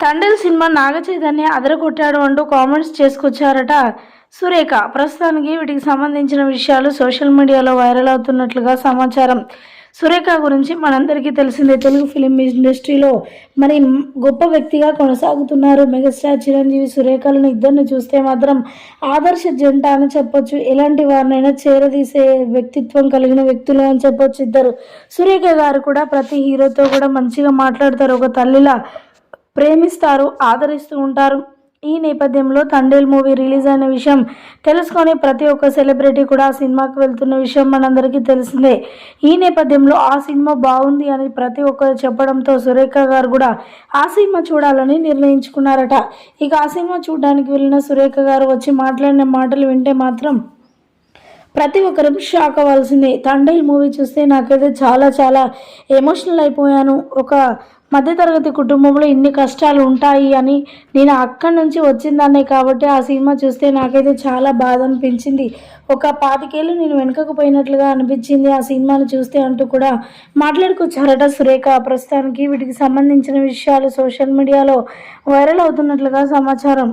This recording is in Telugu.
తండ్రి సినిమా నాగ చైతన్య అదరగొట్టాడు అంటూ కామెంట్స్ చేసుకొచ్చారట సురేఖ. ప్రస్తుతానికి వీటికి సంబంధించిన విషయాలు సోషల్ మీడియాలో వైరల్ అవుతున్నట్లుగా సమాచారం. సురేఖ గురించి మనందరికీ తెలిసిందే. తెలుగు ఫిలిం ఇండస్ట్రీలో మరి గొప్ప వ్యక్తిగా కొనసాగుతున్నారు మెగాస్టార్ చిరంజీవి సురేఖలను ఇద్దరిని చూస్తే మాత్రం ఆదర్శ జంట అని చెప్పొచ్చు. ఎలాంటి వారినైనా చేరదీసే వ్యక్తిత్వం కలిగిన వ్యక్తులు అని చెప్పొచ్చు ఇద్దరు. సురేఖ గారు కూడా ప్రతి హీరోతో కూడా మంచిగా మాట్లాడతారు. ఒక తల్లిలా ప్రేమిస్తారు ఆదరిస్తూ ఉంటారు. ఈ నేపథ్యంలో తండేల్ మూవీ రిలీజ్ అయిన విషయం తెలుసుకొని ప్రతి ఒక్క సెలబ్రిటీ కూడా ఆ సినిమాకి వెళ్తున్న విషయం మనందరికీ తెలిసిందే. ఈ నేపథ్యంలో ఆ సినిమా బాగుంది అని ప్రతి ఒక్కరు చెప్పడంతో సురేఖ గారు కూడా ఆ సినిమా చూడాలని నిర్ణయించుకున్నారట. ఇక ఆ సినిమా చూడడానికి వెళ్ళిన సురేఖ గారు వచ్చి మాట్లాడిన మాటలు వింటే మాత్రం ప్రతి ఒక్కరు షాక్ అవ్వాల్సిందే. తండేల్ మూవీ చూస్తే నాకైతే చాలా చాలా ఎమోషనల్ అయిపోయాను. ఒక మధ్యతరగతి కుటుంబంలో ఇన్ని కష్టాలు ఉంటాయి అని నేను అక్కడి నుంచి వచ్చిందాన్నే కాబట్టి ఆ సినిమా చూస్తే నాకైతే చాలా బాధ అనిపించింది. ఒక పాతికేళ్ళు నేను వెనుకకు పోయినట్లుగా అనిపించింది ఆ సినిమాను చూస్తే అంటూ కూడా మాట్లాడుకొచ్చారట సురేఖ. ప్రస్తుతానికి వీటికి సంబంధించిన విషయాలు సోషల్ మీడియాలో వైరల్ అవుతున్నట్లుగా సమాచారం.